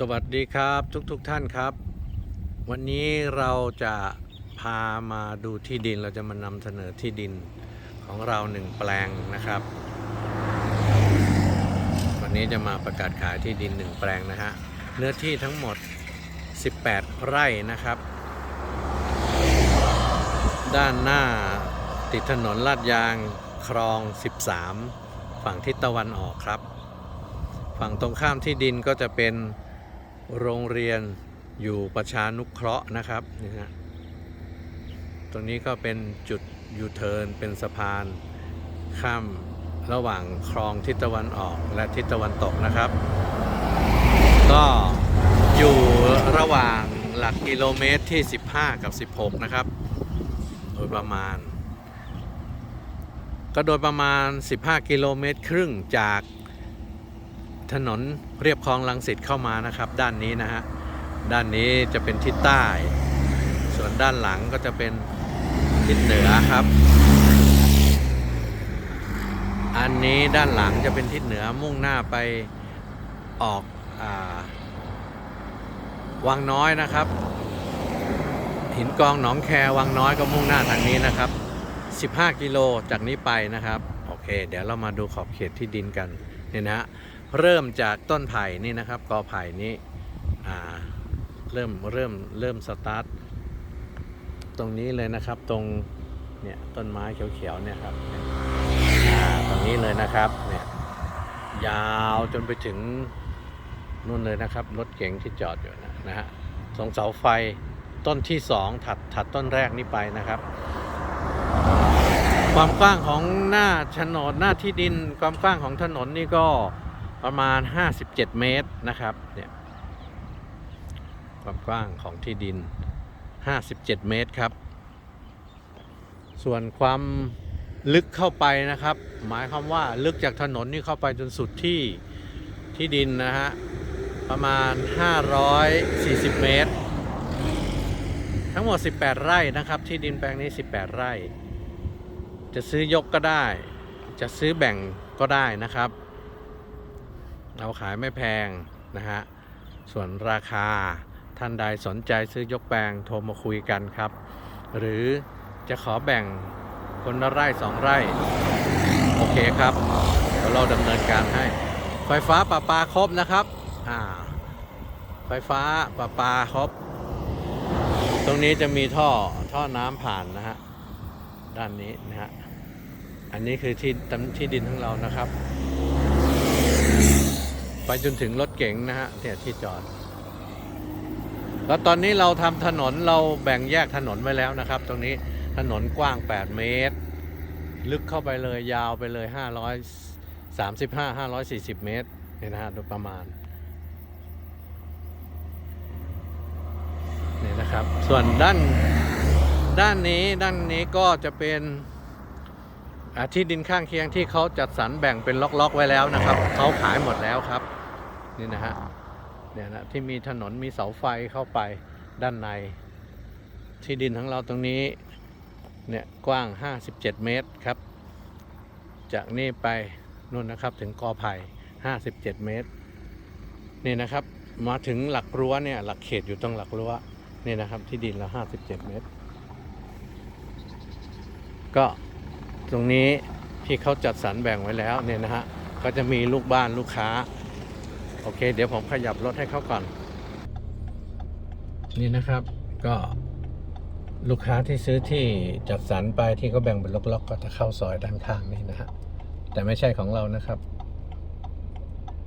สวัสดีครับทุกๆทท่านครับ วันนี้เราจะพามาดูที่ดินเราจะมานำเสนอที่ดินของเราหนึ่งแปลงนะครับ วันนี้จะมาประกาศขายที่ดินหนึ่งแปลงนะฮะเนื้อที่ทั้งหมด 18 ไร่นะครับ ด้านหน้าติดถนนลาดยางคลอง 13 ฝั่งทิศตะวันออกครับ ฝั่งตรงข้ามที่ดินก็จะเป็น โรงเรียนอยู่ประชานุเคราะห์นะครับนี่ฮะตรงนี้ก็เป็นจุดยูเทิร์นเป็นสะพานข้ามระหว่างคลองทิศตะวันออกและทิศตะวันตกนะครับ ก็อยู่ระหว่างหลักกิโลเมตรที่ 15 กับ 16 นะครับ โดยประมาณ ก็โดยประมาณ 15 กิโลเมตรครึ่งจาก ถนนเรียบคลองลังสิตเข้ามานะครับ ด้านนี้นะฮะด้านนี้จะเป็นทิศใต้ ส่วนด้านหลังก็จะเป็นทิศเหนือครับ อันนี้ด้านหลังจะเป็นทิศเหนือมุ่งหน้าไปออกอวังน้อยนะครับ หินกองหนองแควังน้อยก็มุ่งหน้าทางนี้นะครับ 15 กิโลจากนี้ไปนะครับ โอเค เดี๋ยวเรามาดูขอบเขตที่ดินกันเนี่ยนะฮะ เริ่มจากต้นไผ่นี่นะครับกอไผ่นี้เริ่มเริ่มเริ่มสตาร์ทตรงนี้เลยนะครับตรงเนี่ยต้นไม้เขียวๆเนี่ยครับตรงนี้เลยนะครับเนี่ยยาวจนไปถึงนู่นเลยนะครับรถเก๋งที่จอดอยู่นะนะฮะตรงเสาไฟต้นที่สองถัดถัดต้นแรกนี้ไปนะครับ ความกว้างของหน้าโฉนดหน้าที่ดิน ความกว้างของถนนนี่ก็ ประมาณ 57 เมตรนะครับเนี่ยความกว้างของที่ดิน 57 เมตรครับ ส่วนความลึกเข้าไปนะครับ หมายความว่าลึกจากถนนนี่เข้าไปจนสุดที่ที่ดินนะฮะประมาณ 540 เมตร ทั้งหมด 18 ไร่นะครับ ที่ดินแปลงนี้ 18 ไร่ จะซื้อยกก็ได้ จะซื้อแบ่งก็ได้นะครับ เราขายไม่แพงนะฮะ ส่วนราคาท่านใดสนใจซื้อยกแปลงโทรมาคุยกันครับ หรือจะขอแบ่งคนละไร่สองไร่ โอเคครับ เดี๋ยวเราดำเนินการให้ ไฟฟ้าประปาครบนะครับอ่าไฟฟ้าประปาครบ ตรงนี้จะมีท่อท่อน้ำผ่านนะฮะ ด้านนี้นะฮะ อันนี้คือที่ที่ดินของเรานะครับ ไปจนถึงรถเก๋งนะฮะเนี่ยที่จอด แล้วตอนนี้เราทำถนนเราแบ่งแยกถนนไว้แล้วนะครับ ตรงนี้ถนนกว้าง 8 เมตร ลึกเข้าไปเลยยาวไปเลย 535 540 เมตรเนี่ยนะฮะโดยประมาณนี่นะครับ ส่วนด้านด้านนี้ด้านนี้ก็จะเป็นอาที่ดินข้างเคียงที่เขาจัดสรรแบ่งเป็นล็อกๆไว้แล้วนะครับเขาขายหมดแล้วครับ นี่นะฮะเนี่ยนะที่มีถนนมีเสาไฟเข้าไปด้านใน ที่ดินของเราตรงนี้เนี่ยกว้าง 57 เมตรครับ จากนี่ไปนู่นนะครับถึงกอไผ่57 เมตร นี่นะครับมาถึงหลักรั้วเนี่ยหลักเขตอยู่ตรงหลักรั้วนี่นะครับที่ดินละ57 เมตร ก็ตรงนี้ที่เขาจัดสรรแบ่งไว้แล้วเนี่ยนะฮะก็จะมีลูกบ้านลูกค้า โอเค เดี๋ยวผมขยับรถให้เขาก่อน นี่นะครับก็ลูกค้าที่ซื้อที่จัดสรรไปที่เขาแบ่งเป็นล็อกๆ ก็จะเข้าซอยด้านข้างนี่นะฮะแต่ไม่ใช่ของเรานะครับ